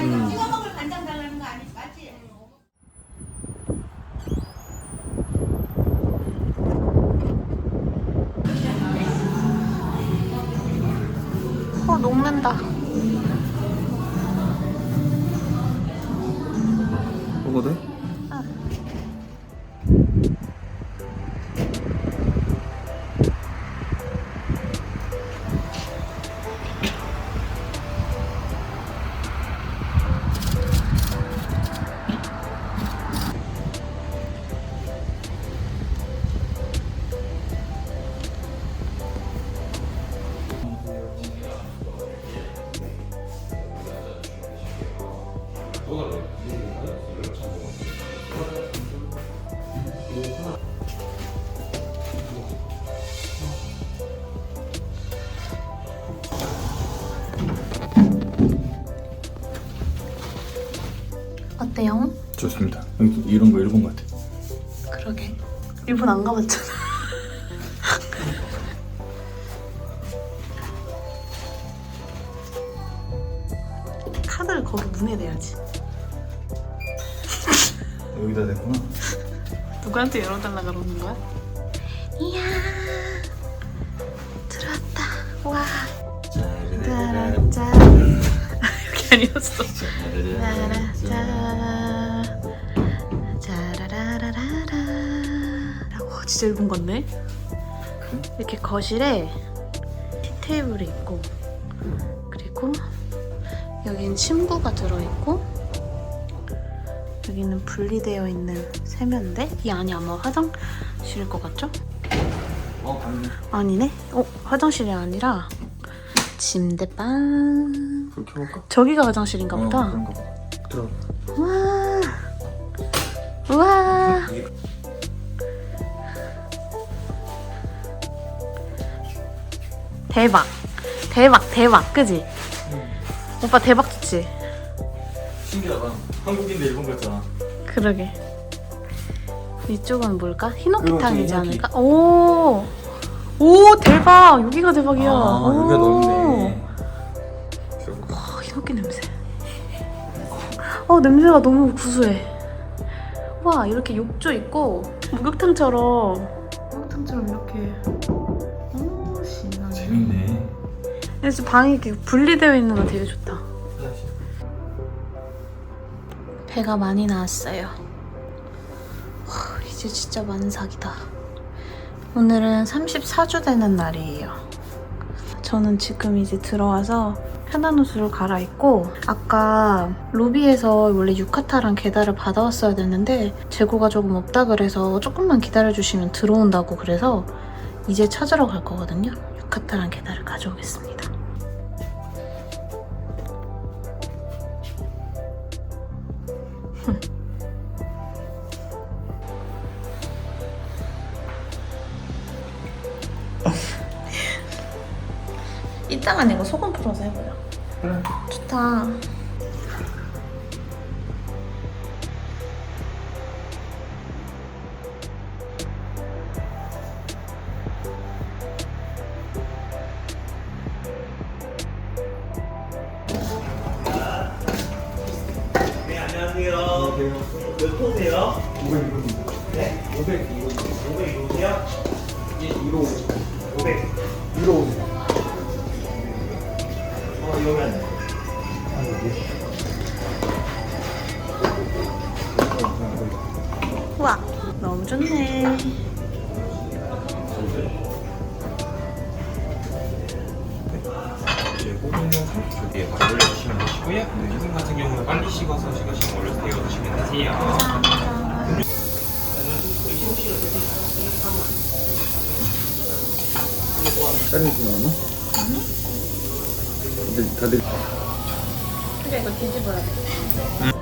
Mm. 좋습니다. 이런 거 일본 같아. 그러게. 일본 안 가봤잖아. 카드를 거기 문에 대야지. 여기다 댔구나. 누구한테 열어달라 그러는 거야? 이야 들어왔다 와 짜라짜 여기 아니었어 짜라짜 진짜 일본 같네 이렇게 거실에 티테이블이 있고 그리고 여기는 침구가 들어있고 여기는 분리되어 있는 세면대 이 안이 아마 화장실일 것 같죠? 어. 아니네 어 화장실이 아니라 침대방 불 켜볼까? 저기가 화장실인가 어, 보다. 들어. 우와 우와 대박 대박 대박 그지? 오빠 대박 좋지? 신기하다. 한국인데 일본 같잖아. 그러게 이쪽은 뭘까? 히노키탕이지 히노키. 않을까? 오! 오 대박! 여기가 대박이야 아, 여기가 오. 넓네. 아, 히노키 냄새. 어, 냄새가 너무 구수해. 와, 이렇게 욕조 있고 목욕탕처럼 목욕탕처럼 이렇게. 그래서 방이 이렇게 분리되어 있는 거 되게 좋다. 배가 많이 나왔어요. 와, 이제 진짜 만삭이다. 오늘은 34주 되는 날이에요. 저는 지금 이제 들어와서 편한 옷으로 갈아입고 아까 로비에서 원래 유카타랑 게다를 받아왔어야 됐는데 재고가 조금 없다 그래서 조금만 기다려주시면 들어온다고 그래서 이제 찾으러 갈 거거든요. 유카타랑 게다를 가져오겠습니다. 이따가 내가 소금 풀어서 해보자. 그래. 좋다. 네, 안녕하세요. 몇 호세요? 500이거든요. 네? 500이거. 502호세요? 예, 1호. 500. 1호. 우와, 너무 좋네. 이제 30초 뒤에 바로 올려주시면 되시고요. 네, 이분 같은 경우는 빨리 식어서 제가 지금 올려서 데워주시면 되세요. 다른 거 나왔나? 아니. 다들, 다들. 그래, 이거 뒤집어야 돼.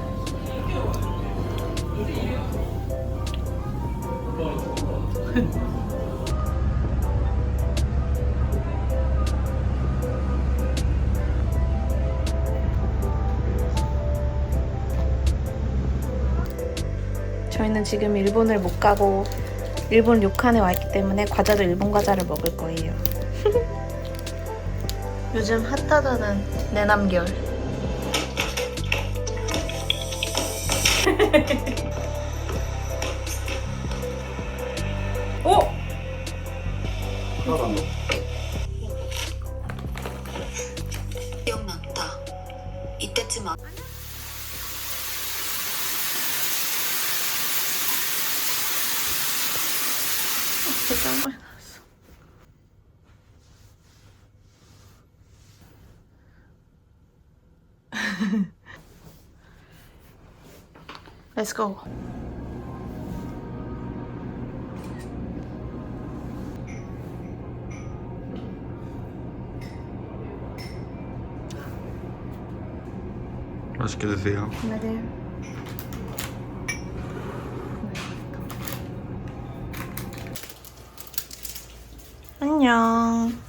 저희는 지금 일본을 못 가고 일본 료칸에 와 있기 때문에 과자도 일본 과자를 먹을 거예요. 요즘 핫하다는 내남결. 오! 하나도 안 넣어. 기억났다. 이때쯤 아... 진짜 많이 나왔어. Let's go. 맛있게 드세요. 네. 안녕.